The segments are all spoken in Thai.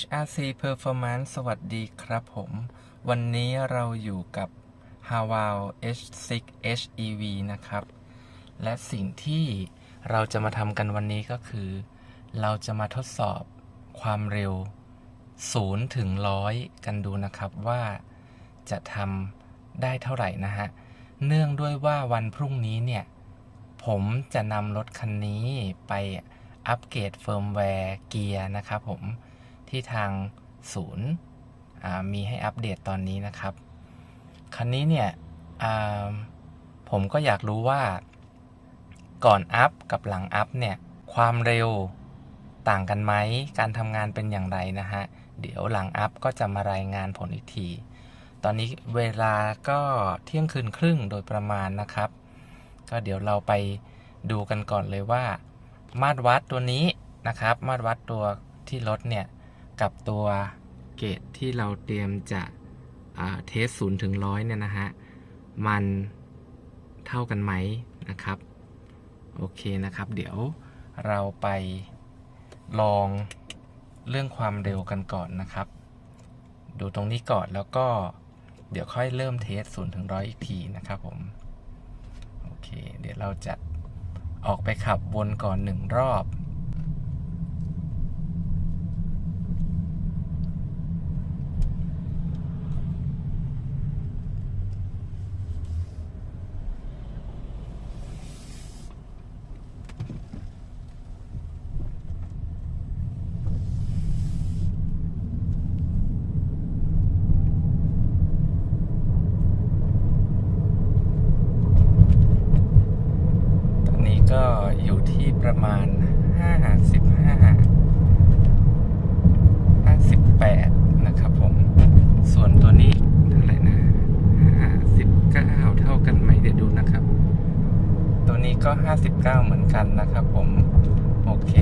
HRC Performance สวัสดีครับผม วันนี้เราอยู่กับ h a w a l H6 HEV นะครับ และสิ่งที่เราจะมาทำกันวันนี้ก็คือ เราจะมาทดสอบความเร็ว 0 ถึง 100 กันดูนะครับว่าจะทำได้เท่าไหร่นะฮะ เนื่องด้วยว่าวันพรุ่งนี้เนี่ย ผมจะนำรถคันนี้ไปอัปเกรดเฟิร์มแวร์เกียร์นะครับผม ที่ทางศูนย์มีให้อัปเดตตอนนี้นะครับ คันนี้เนี่ยผมก็อยากรู้ว่า ก่อนอัพกับหลังอัพเนี่ย ความเร็วต่างกันไหม การทำงานเป็นอย่างไรนะฮะ เดี๋ยวหลังอัพก็จะมารายงานผลอีกที ตอนนี้เวลาก็เที่ยงคืนครึ่งโดยประมาณนะครับ ก็เดี๋ยวเราไปดูกันก่อนเลยว่า มาตรวัดตัวนี้นะครับ มาตรวัดตัวที่รถเนี่ย กับตัวเกรดที่เราเตรียมจะเทสศูนย์ถึงร้อยเนี่ยนะฮะ มันเท่ากันไหมนะครับ โอเคนะครับ เดี๋ยวเราไปลองเรื่องความเร็วกันก่อนนะครับ ดูตรงนี้ก่อนแล้วก็เดี๋ยวค่อยเริ่มเทสศูนย์ถึงร้อยอีกทีนะครับผม โอเค เดี๋ยวเราจะออกไปขับวนก่อนหนึ่งรอบ ตอนนี้ก็อยู่ ที่ประมาณ 55 58 นะครับผม ส่วนตัวนี้เท่าไหร่นะ59 เท่ากันไหมเดี๋ยวดูนะครับ ตัวนี้ก็ 59 เหมือนกันนะครับผม โอเค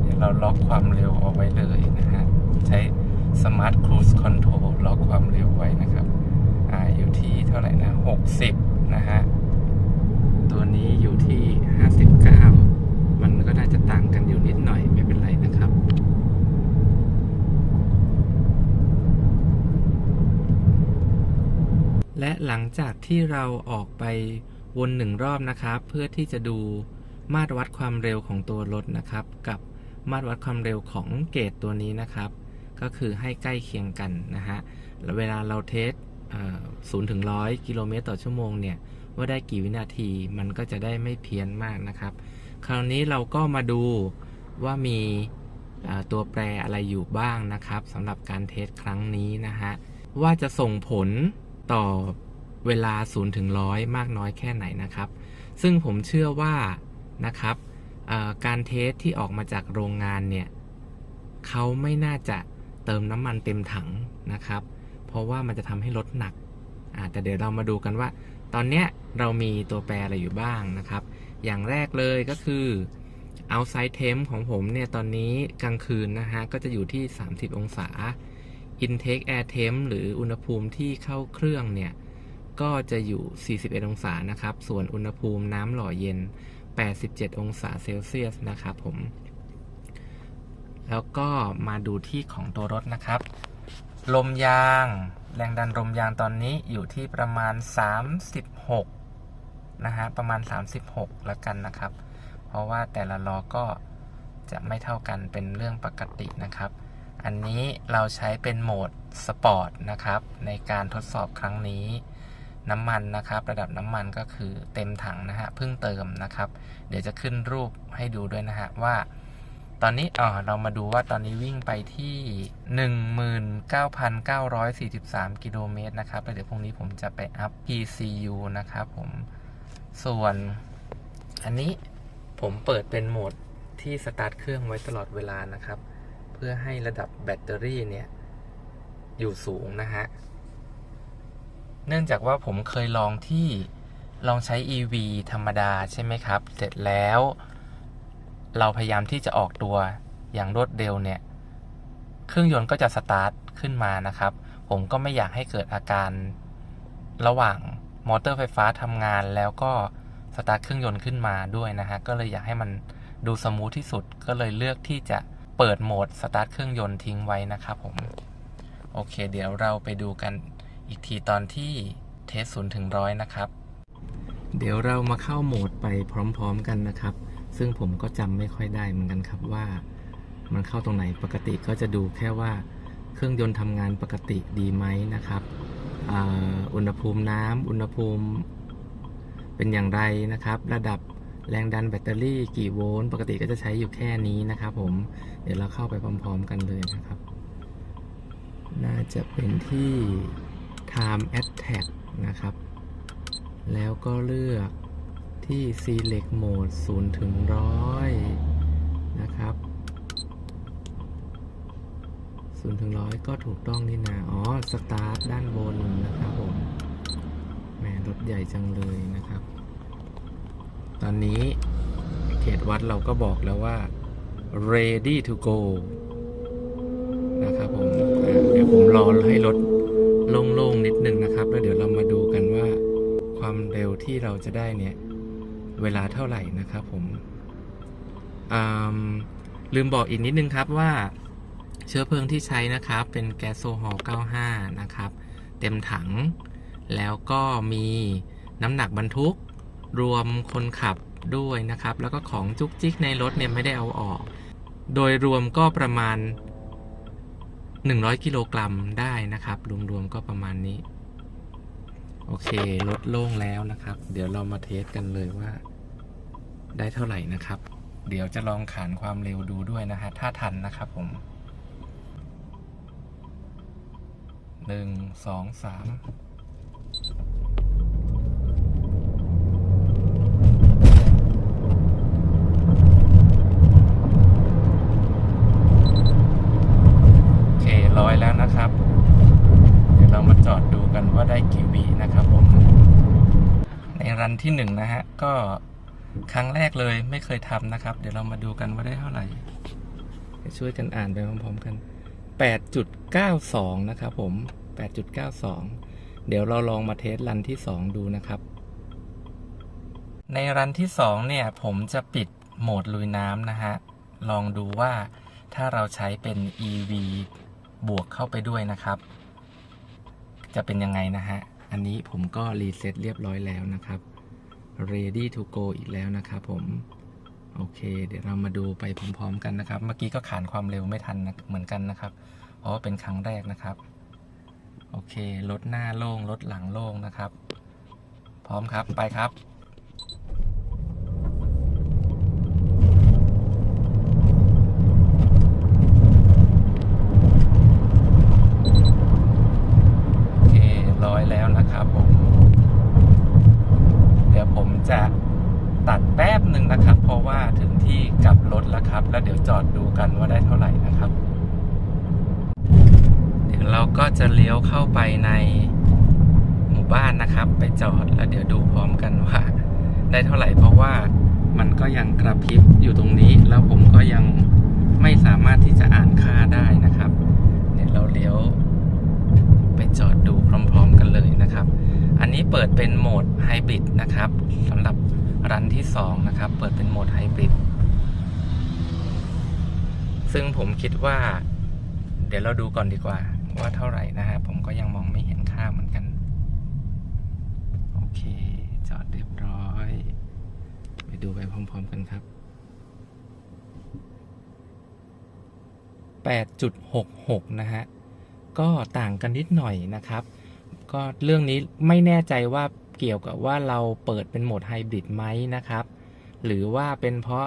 เดี๋ยวเราล็อกความเร็วเอาไว้เลยนะฮะ ใช้ Smart Cruise Control ล็อกความเร็วไว้นะครับอ่าอยู่ที่เท่าไหร่นะ 60 นะฮะ ตัวนี้อยู่ที่ 59 มันก็น่าจะต่างกันอยู่นิดหน่อยไม่เป็นไรนะครับ และหลังจากที่เราออกไปวนหนึ่งรอบนะครับ เพื่อที่จะดูมาตรวัดความเร็วของตัวรถนะครับ กับมาตรวัดความเร็วของเกรดตัวนี้นะครับ ก็คือให้ใกล้เคียงกันนะฮะแล้วเวลาเราเทสศูนย์ถึงร้อยกิโลเมตรต่อชั่วโมงเนี่ย ว่าได้กี่วินาทีมันก็จะได้ไม่เพี้ยนมากนะครับ คราวนี้เราก็มาดูว่ามีตัวแปรอะไรอยู่บ้างนะครับสำหรับการเทสครั้งนี้นะฮะว่าจะส่งผลต่อเวลา0ถึง100มากน้อยแค่ไหนนะครับ ซึ่งผมเชื่อว่านะครับการเทสที่ออกมาจากโรงงานเนี่ยเขาไม่น่าจะเติมน้ำมันเต็มถังนะครับ เพราะว่ามันจะทำให้รถหนักแต่เดี๋ยวเรามาดูกันว่า ตอนเนี้ยเรามีตัวแปรอะไรอยู่บ้างนะครับ อย่างแรกเลยก็คือ outside temp ของผมเนี่ยตอนนี้กลางคืนนะฮะก็จะอยู่ที่ 30 องศา intake air temp หรืออุณหภูมิที่เข้าเครื่องเนี่ยก็จะอยู่ 41 องศานะครับ ส่วนอุณหภูมิน้ำหล่อเย็น 87 องศาเซลเซียสนะครับผม แล้วก็มาดูที่ของตัวรถนะครับ ลมยาง แรงดันลมยางตอนนี้อยู่ที่ประมาณ 36 นะฮะ ประมาณ 36 แล้วกันนะครับ เพราะว่าแต่ละล้อก็จะไม่เท่ากันเป็นเรื่องปกตินะครับ อันนี้เราใช้เป็นโหมดสปอร์ตนะครับ ในการทดสอบครั้งนี้ น้ำมันนะครับ ระดับน้ำมันก็คือเต็มถังนะฮะเพิ่งเติมนะครับ เดี๋ยวจะขึ้นรูปให้ดูด้วยนะฮะว่า ตอนนี้อ๋อเรามาดูว่าตอนนี้วิ่งไปที่ 19,943 กิโลเมตรนะครับแล้วเดี๋ยวพรุ่งนี้ผมจะไปอัพ PCU นะครับผม ส่วน อันนี้ผมเปิดเป็นโหมดที่สตาร์ทเครื่องไว้ตลอดเวลานะครับ เพื่อให้ระดับแบตเตอรี่เนี่ย อยู่สูงนะฮะ เนื่องจากว่าผมเคยลองที่ลองใช้ EV ธรรมดาใช่ไหมครับ เสร็จแล้ว เราพยายามที่จะออกตัวอย่างรวดเร็วเนี่ย เครื่องยนต์ก็จะสตาร์ทขึ้นมานะครับ ผมก็ไม่อยากให้เกิดอาการระหว่างมอเตอร์ไฟฟ้าทำงานแล้วก็สตาร์ทเครื่องยนต์ขึ้นมาด้วยนะฮะ ก็เลยอยากให้มันดูสมูทที่สุด ก็เลยเลือกที่จะเปิดโหมดสตาร์ทเครื่องยนต์ทิ้งไว้นะครับผม โอเค เดี๋ยวเราไปดูกันอีกทีตอนที่เทสศูนย์ถึงร้อยนะครับ เดี๋ยวเรามาเข้าโหมดไปพร้อม ๆ กันนะครับ ซึ่งผมก็จำไม่ค่อยได้เหมือนกันครับว่า มันเข้าตรงไหนปกติก็จะดูแค่ว่าเครื่องยนต์ทำงานปกติดีไหมนะครับอ,อุณหภูมิน้ำอุณหภูมิ เป็นอย่างไรนะครับ ระดับแรงดันแบตเตอรี่กี่โวลต์ปกติก็จะใช้อยู่แค่นี้นะครับ ผมเดี๋ยวเราเข้าไปพร้อม ๆ กันเลยนะครับ น่าจะเป็นที่ time attack นะครับ แล้วก็เลือก ที่ select mode 0ถึง100 นะครับ0ถึง100 ก็ถูกต้องนี่นะอ๋อ start ด้านบนนะครับผมแหมรถใหญ่จังเลยนะครับ ตอนนี้เขตวัดเราก็บอกแล้วว่า ready to go นะครับผมเดี๋ยวผมรอให้รถโล่งๆนิดนึงนะครับ แล้วเดี๋ยวเรามาดูกันว่าความเร็วที่เราจะได้เนี่ย เวลาเท่าไหร่นะครับผมลืมบอกอีกนิดนึงครับว่าเชื้อเพลิงที่ใช้นะครับเป็นแก๊สโซฮอล์95 นะครับ เต็มถัง แล้วก็มีน้ำหนักบรรทุกรวมคนขับด้วยนะครับ แล้วก็ของจุกจิกในรถเนี่ยไม่ได้เอาออก โดยรวมก็ประมาณ 100 กิโลกรัมได้นะครับ รวมๆก็ประมาณนี้ โอเคลดโล่งแล้วนะครับ เดี๋ยวเรามาเทสกันเลยว่า ได้เท่าไหร่นะครับ เดี๋ยวจะลองขานความเร็วดูด้วยนะฮะ ถ้าทันนะครับผมหนึ่งสองสามโอเคร้อยแล้วนะครับ เรามาจอดดูกันว่าได้กี่วินะครับผม ในรันที่หนึ่งนะฮะ ก็ครั้งแรกเลยไม่เคยทำนะครับ เดี๋ยวเรามาดูกันว่าได้เท่าไหร่ช่วยกันอ่านไปพร้อมๆกัน 8.92 นะครับผม 8.92 เดี๋ยวเราลองมาเทสรันที่ 2 ดูนะครับ ในรันที่ 2 เนี่ย ผมจะปิดโหมดลุยน้ำนะฮะ ลองดูว่าถ้าเราใช้เป็น EV บวกเข้าไปด้วยนะครับ จะเป็นยังไงนะฮะ อันนี้ผมก็รีเซ็ตเรียบร้อยแล้วนะครับ ready to go อีกแล้วนะครับผมโอเค เดี๋ยวเรามาดูไปพร้อมๆกันนะครับ เมื่อกี้ก็ขานความเร็วไม่ทันนะเหมือนกันนะครับเพราะเป็นครั้งแรกนะครับ โอเครถหน้าโล่งรถหลังโล่งนะครับ พร้อมครับไปครับ โอเค ร้อยแล้วนะครับผม เดี๋ยวผมจะตัดแป๊บหนึ่งนะครับ เพราะว่าถึงที่กลับรถแล้วครับ แล้วเดี๋ยวจอดดูกันว่าได้เท่าไหร่นะครับ เดี๋ยวเราก็จะเลี้ยวเข้า ไปในหมู่บ้านนะครับ ไปจอดแล้วเดี๋ยวดูพร้อมกันว่า ได้เท่าไหร่เพราะว่ามันก็ยังกระพริบอยู่ตรงนี้ แล้วผมก็ยังไม่สามารถที่จะอ่านค่าได้นะครับเดี๋ยวเราเลี้ยวไปจอดดูพร้อม ๆ กันเลยนะครับ อันนี้เปิดเป็นโหมดไฮบริดนะครับสำหรับรันที่ 2 นะครับ เปิดเป็นโหมดไฮบริดซึ่งผมคิดว่า เดี๋ยวเราดูก่อนดีกว่า ว่าเท่าไหร่นะฮะ ผมก็ยังมองไม่เห็นค่าเหมือนกัน โอเค จอดเรียบร้อย ไปดูไปพร้อม ๆ กันครับ 8.66 นะฮะ ก็ต่างกันนิดหน่อยนะครับ ก็เรื่องนี้ไม่แน่ใจว่าเกี่ยวกับว่าเราเปิดเป็นโหมดไฮบริดไหมนะครับ หรือว่าเป็นเพราะ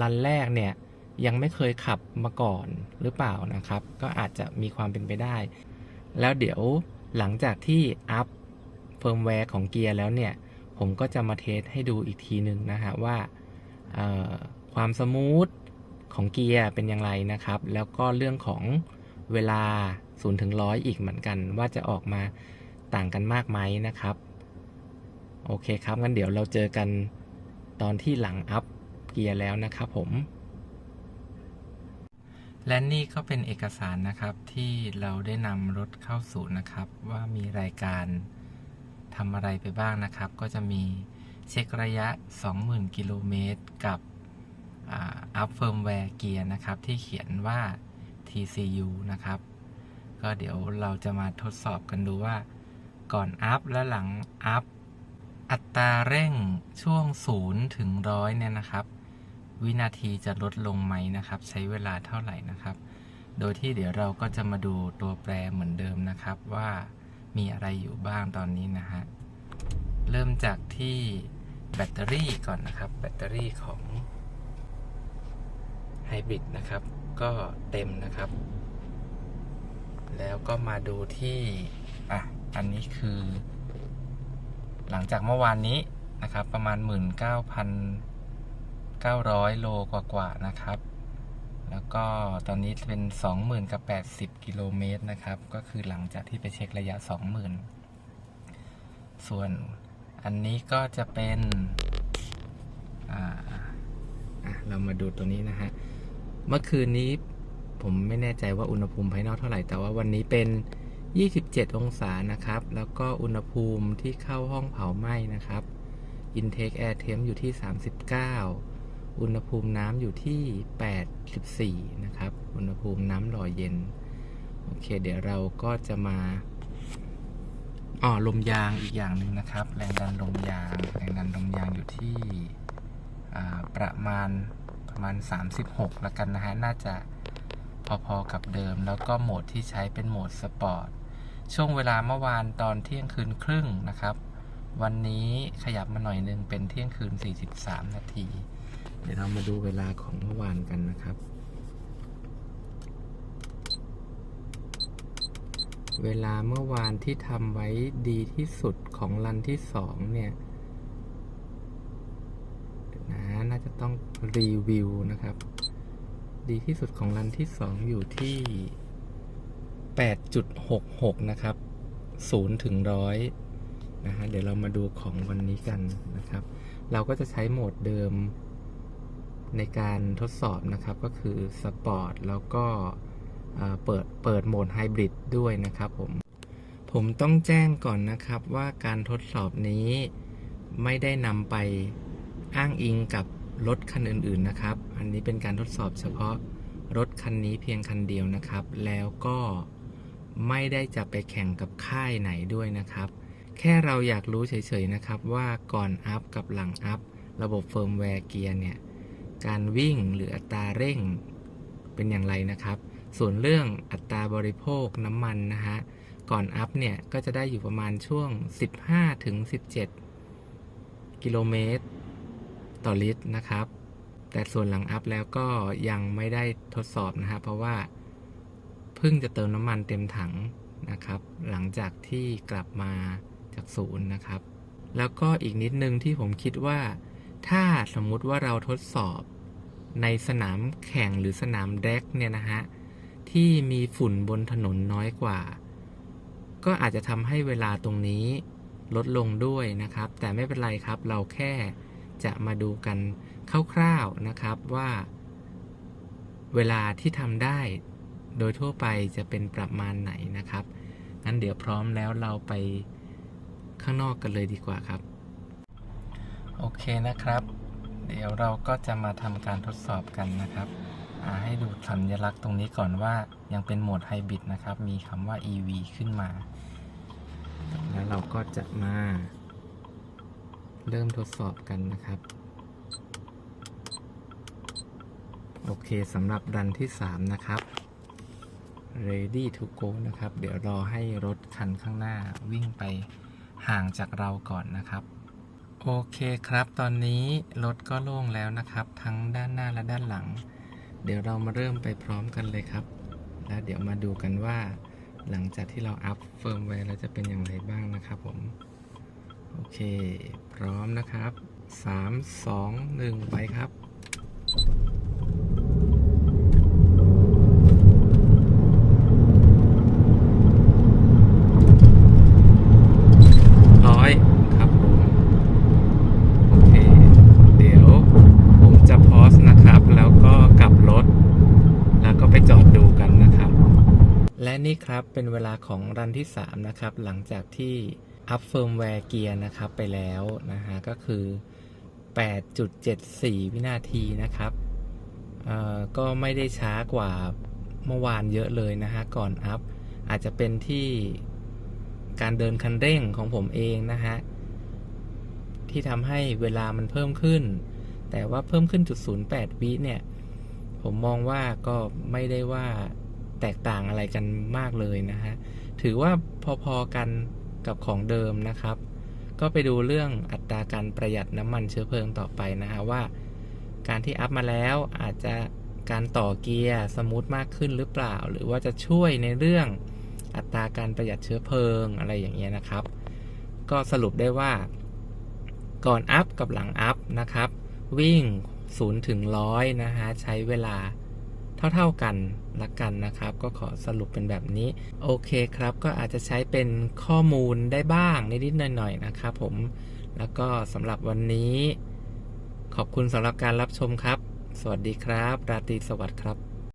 รันแรกเนี่ย ยังไม่เคยขับมาก่อนหรือเปล่านะครับ ก็อาจจะมีความเป็นไปได้ แล้วเดี๋ยวหลังจากที่อัพเฟิร์มแวร์ของเกียร์แล้วเนี่ย ผมก็จะมาเทสให้ดูอีกทีหนึ่งนะฮะว่าความสมูทของเกียร์เป็นอย่างไรนะครับ แล้วก็เรื่องของเวลา0ถึง100อีกเหมือนกัน ว่าจะออกมาต่างกันมากไหมนะครับ โอเคครับงั้นเดี๋ยวเราเจอกันตอนที่หลังอัพเกียร์แล้วนะครับผม และนี่ก็เป็นเอกสารนะครับที่เราได้นำรถเข้าศูนย์นะครับ ว่ามีรายการทำอะไรไปบ้างนะครับ ก็จะมีเช็คระยะ 20,000 กิโลเมตร กับอัพเฟิร์มแวร์เกียร์นะครับ ที่เขียนว่า TCU นะครับ ก็เดี๋ยวเราจะมาทดสอบกันดูว่าก่อนอัพและหลังอัพอัตราเร่งช่วง 0 ถึง 100 เนี่ยนะครับ วินาทีจะลดลงไหมนะครับ ใช้เวลาเท่าไหร่นะครับ โดยที่เดี๋ยวเราก็จะมาดูตัวแปรเหมือนเดิมนะครับว่ามีอะไรอยู่บ้างตอนนี้นะฮะ เริ่มจากที่แบตเตอรี่ก่อนนะครับ แบตเตอรี่ของไฮบริดนะครับ ก็เต็มนะครับ แล้วก็มาดูที่ อะ อันนี้คือ หลังจากเมื่อวานนี้นะครับ ประมาณ 900 โลกว่าๆนะครับ แล้วก็ตอนนี้เป็น 20,000กับ 80 กิโลเมตรนะครับ ก็คือหลังจากที่ไปเช็คระยะ 20,000 ส่วนอันนี้ก็จะเป็นเรามาดูตัวนี้นะฮะ เมื่อคืนนี้ผมไม่แน่ใจว่าอุณหภูมิภายนอกเท่าไหร่ แต่ว่าวันนี้เป็น 27 องศานะครับ แล้วก็อุณหภูมิที่เข้าห้องเผาไหม้นะครับ intake air temp อยู่ที่ 39 อุณหภูมิน้ำอยู่ที่ 84 นะครับ อุณหภูมิน้ำหล่อเย็น โอเค เดี๋ยวเราก็จะมาอ๋อลมยางอีกอย่างหนึ่งนะครับ แรงดันลมยาง แรงดันลมยางอยู่ที่อ่าประมาณประมาณ 36แล้วกันนะฮะ น่าจะพอๆกับเดิม แล้วก็โหมดที่ใช้เป็นโหมดสปอร์ต ช่วงเวลาเมื่อวานตอนเที่ยงคืนครึ่งนะครับ วันนี้ขยับมาหน่อยนึงเป็นเที่ยงคืน 43 นาที เดี๋ยวเรามาดูเวลาของเมื่อวานกันนะครับ เวลาเมื่อวานที่ทำไว้ดีที่สุดของรันที่สองเนี่ยนะน่าจะต้องรีวิวนะครับ ดีที่สุดของรันที่สองอยู่ที่ 8.66 นะครับ0ถึง100นะฮะเดี๋ยวเรามาดูของวันนี้กันนะครับ เราก็จะใช้โหมดเดิม ในการทดสอบนะครับก็คือสปอร์ตแล้วก็เปิดเปิดโหมดไฮบริดด้วยนะครับผม ผมต้องแจ้งก่อนนะครับว่าการทดสอบนี้ไม่ได้นำไปอ้างอิงกับรถคันอื่นๆนะครับ อันนี้เป็นการทดสอบเฉพาะรถคันนี้เพียงคันเดียวนะครับ แล้วก็ไม่ได้จะไปแข่งกับค่ายไหนด้วยนะครับ แค่เราอยากรู้เฉยๆนะครับว่าก่อนอัพกับหลังอัพระบบเฟิร์มแวร์เกียร์เนี่ย การวิ่งหรืออัตราเร่งเป็นอย่างไรนะครับ ส่วนเรื่องอัตราบริโภคน้ำมันนะฮะ ก่อนอัพเนี่ย ก็จะได้อยู่ประมาณช่วง 15ถึง17 กิโลเมตร ต่อลิตรนะครับ แต่ส่วนหลังอัพแล้วก็ยังไม่ได้ทดสอบนะฮะ เพราะว่าเพิ่งจะเติมน้ำมันเต็มถังนะครับ หลังจากที่กลับมาจากศูนย์นะครับ แล้วก็อีกนิดนึงที่ผมคิดว่า ถ้าสมมุติว่าเราทดสอบ ในสนามแข่งหรือสนามแดกเนี่ยนะฮะ ที่มีฝุ่นบนถนนน้อยกว่า ก็อาจจะทำให้เวลาตรงนี้ลดลงด้วยนะครับ แต่ไม่เป็นไรครับเราแค่จะมาดูกันคร่าวๆนะครับว่า เวลาที่ทำได้โดยทั่วไปจะเป็นประมาณไหนนะครับงั้นเดี๋ยวพร้อมแล้วเราไปข้างนอกกันเลยดีกว่าครับ โอเคนะครับ เดี๋ยวเราก็จะมาทำการทดสอบกันนะครับ ให้ดูสัญลักษณ์ตรงนี้ก่อนว่ายังเป็นโหมดไฮบริดนะครับ มีคำว่า EV ขึ้นมา แล้วเราก็จะมา เริ่มทดสอบกันนะครับ โอเคสำหรับรันที่ 3 นะครับ ready to go นะครับ เดี๋ยวรอให้รถคันข้างหน้าวิ่งไปห่างจากเราก่อนนะครับ โอเคครับ ตอนนี้รถก็โล่งแล้วนะครับ ทั้งด้านหน้าและด้านหลัง เดี๋ยวเรามาเริ่มไปพร้อมกันเลยครับ แล้วเดี๋ยวมาดูกันว่า หลังจากที่เราอัพเฟิร์มแวร์แล้วจะเป็นอย่างไรบ้างนะครับผม โอเค พร้อมนะครับ 3 2 1 ไปครับ ร้อยครับผม โอเค เดี๋ยวผมจะพอสนะครับ แล้วก็กลับรถ แล้วก็ไปจอดดูกันนะครับ และครับ เป็นเวลาของรันที่ 3 นะครับ หลังจากที่อัพเฟิร์มแวร์เกียร์นะครับไปแล้วนะฮะก็คือ 8.74 วินาทีนะครับเอ่อก็ไม่ได้ช้ากว่าเมื่อวานเยอะเลยนะฮะก่อนอัพ อาจจะเป็นที่การเดินคันเร่งของผมเองนะฮะที่ทำให้เวลามันเพิ่มขึ้น แต่ว่าเพิ่มขึ้นจุด08วิเนี่ย ผมมองว่าก็ไม่ได้ว่า แตกต่างอะไรกันมากเลยนะฮะ ถือว่าพอๆกันกับของเดิมนะครับ ก็ไปดูเรื่องอัตราการประหยัดน้ำมันเชื้อเพลิงต่อไปนะฮะว่า การที่อัพมาแล้วอาจจะการต่อเกียร์สมูทมากขึ้นหรือเปล่า หรือว่าจะช่วยในเรื่องอัตราการประหยัดเชื้อเพลิงอะไรอย่างเงี้ยนะครับ ก็สรุปได้ว่า ก่อนอัพกับหลังอัพนะครับ วิ่ง0ถึง100นะฮะใช้เวลา เท่า ๆกันละกันนะครับ ก็ขอสรุปเป็นแบบนี้ โอเคครับ ก็อาจจะใช้เป็นข้อมูลได้บ้างนิดๆหน่อยๆนะครับผมแล้วก็สำหรับวันนี้ ขอบคุณสำหรับการรับชมครับ สวัสดีครับ ราตรีสวัสดิ์ครับ